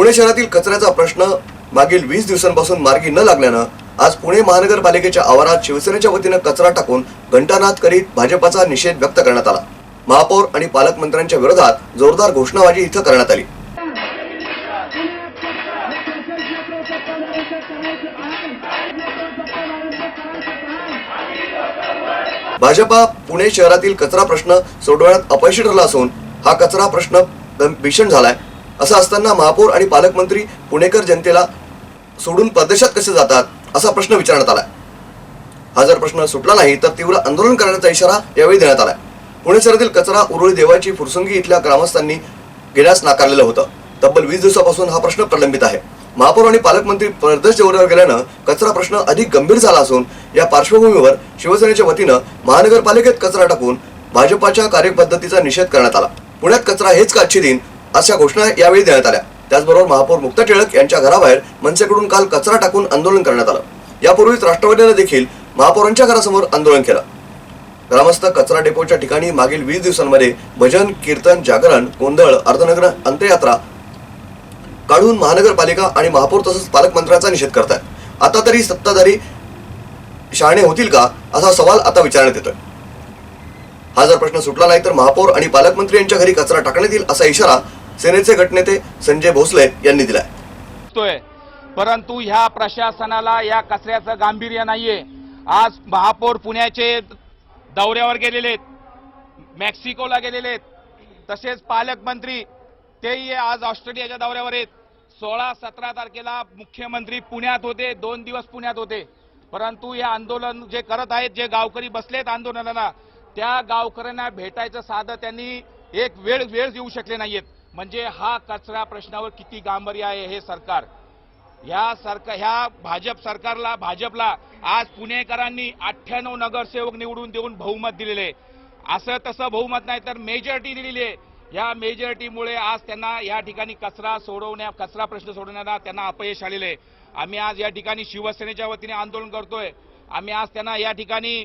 पुणे शहरातील कचऱ्याचा प्रश्न मागील वीस दिवसांपासून मार्गी न लागल्यानं आज पुणे महानगरपालिकेच्या आवारात शिवसेनेच्या वतीनं कचरा टाकून घंटानाद करीत भाजपाचा निषेध व्यक्त करण्यात आला. महापौर आणि पालकमंत्र्यांच्या विरोधात जोरदार घोषणाबाजी इथं करण्यात आली. भाजपा पुणे शहरातील कचरा प्रश्न सोडवण्यात अपयशी ठरला असून हा कचरा प्रश्न भीषण झालाय. असं असताना महापौर आणि पालकमंत्री पुणेकर जनतेला सोडून परदेशात कसे जातात असा प्रश्न विचारण्यात आला हा जर प्रश्न सुटला नाही तर तीव्र आंदोलन करण्याचा इशारा यावेळी देण्यात आला पुणे शहरातील कचरा उरुळी देवाची फुरसंगी इथल्या ग्रामस्थांनी घेण्यास नाकारलेलं होतं. तब्बल वीस दिवसापासून हा प्रश्न प्रलंबित आहे. महापौर आणि पालकमंत्री परदेश दौऱ्यावर गेल्यानं कचरा प्रश्न अधिक गंभीर झाला असून या पार्श्वभूमीवर शिवसेनेच्या वतीनं महानगरपालिकेत कचरा टाकून भाजपाच्या कार्यपद्धतीचा निषेध करण्यात आला. पुण्यात कचरा हेच का अच्छे दिन अशा घोषणा यावेळी देण्यात आल्या. त्याचबरोबर महापौर मुक्ता टिळक यांच्या घराबाहेर मनसेकडून काल कचरा टाकून आंदोलन करण्यात आलं. यापूर्वीच राष्ट्रवादीनं देखील महापौरांच्या घरासमोर आंदोलन केलं. ग्रामस्थ कचरा डेपोच्या ठिकाणी मागील वीस दिवसांमध्ये भजन कीर्तन जागरण गोंधळ अर्धनगर अंत्ययात्रा काढून महानगरपालिका आणि महापौर तसंच पालकमंत्र्यांचा निषेध करतात आता तरी सत्ताधारी शहाणे होतील का असा सवाल आता विचारण्यात येतोय. हा जर प्रश्न सुटला नाही तर महापौर आणि पालकमंत्री यांच्या घरी कचरा टाकण्यात येईल असा इशारा सेनेचे गटनेते संजय भोसले यांनी दिलाय. परंतु ह्या प्रशासनाला या कचऱ्याचं गांभीर्य नाहीये. आज महापौर पुण्याचे दौऱ्यावर गेलेले आहेत मेक्सिकोला गेलेले आहेत तसेच पालकमंत्री तेही आज ऑस्ट्रेलियाच्या दौऱ्यावर आहेत. सोळा सतरा तारखेला मुख्यमंत्री पुण्यात होते दोन दिवस पुण्यात होते. परंतु हे आंदोलन जे करत आहेत जे गावकरी बसलेत आंदोलनाला त्या गावकऱ्यांना भेटायचं साधं त्यांनी एक वेळ वेळ देऊ शकले नाहीयेत. म्हणजे हा कचरा प्रश्नावर किती गांभीर्य आहे हे सरकार. ह्या सरकार ह्या भाजप सरकारला भाजपला आज पुणेकरांनी अठ्ठ्याण्णव नगरसेवक निवडून देऊन बहुमत दिलेले. आहे. असं तसं बहुमत नाही तर मेजॉरिटी दिलेली आहे. या मेजॉरिटीमुळे आज त्यांना या ठिकाणी कचरा सोडवण्या कचरा प्रश्न सोडवण्याला त्यांना अपयश आलेले आहे. आम्ही आज या ठिकाणी शिवसेनेच्या वतीने आंदोलन करतोय. आम्ही आज त्यांना या ठिकाणी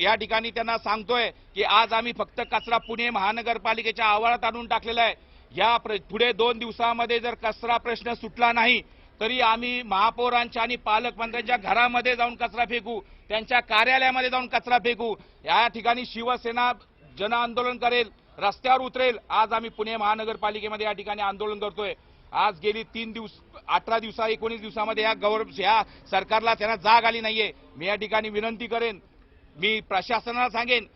या ठिकाणी त्यांना सांगतोय की आज आम्ही फक्त कचरा पुणे महानगरपालिकेच्या आवारात आणून टाकलेला आहे. या प्र- पुढे दोन दिवसामध्ये जर कचरा प्रश्न सुटला नाही तरी आम्ही महापौरांच्या आणि पालकमंत्र्यांच्या घरामध्ये जाऊन कचरा फेकू त्यांच्या कार्यालयामध्ये जाऊन कचरा फेकू. या ठिकाणी शिवसेना जन आंदोलन करेल रस्त्यावर उतरेल. आज आम्ही पुणे महानगरपालिकेमध्ये या ठिकाणी आंदोलन करतोय. आज गेली तीन दिवस अठरा दिवसा एकोणीस दिवसामध्ये या गवर या सरकारला त्यांना जाग आली नाहीये. मी या ठिकाणी विनंती करेन मी प्रशासनाला सांगेन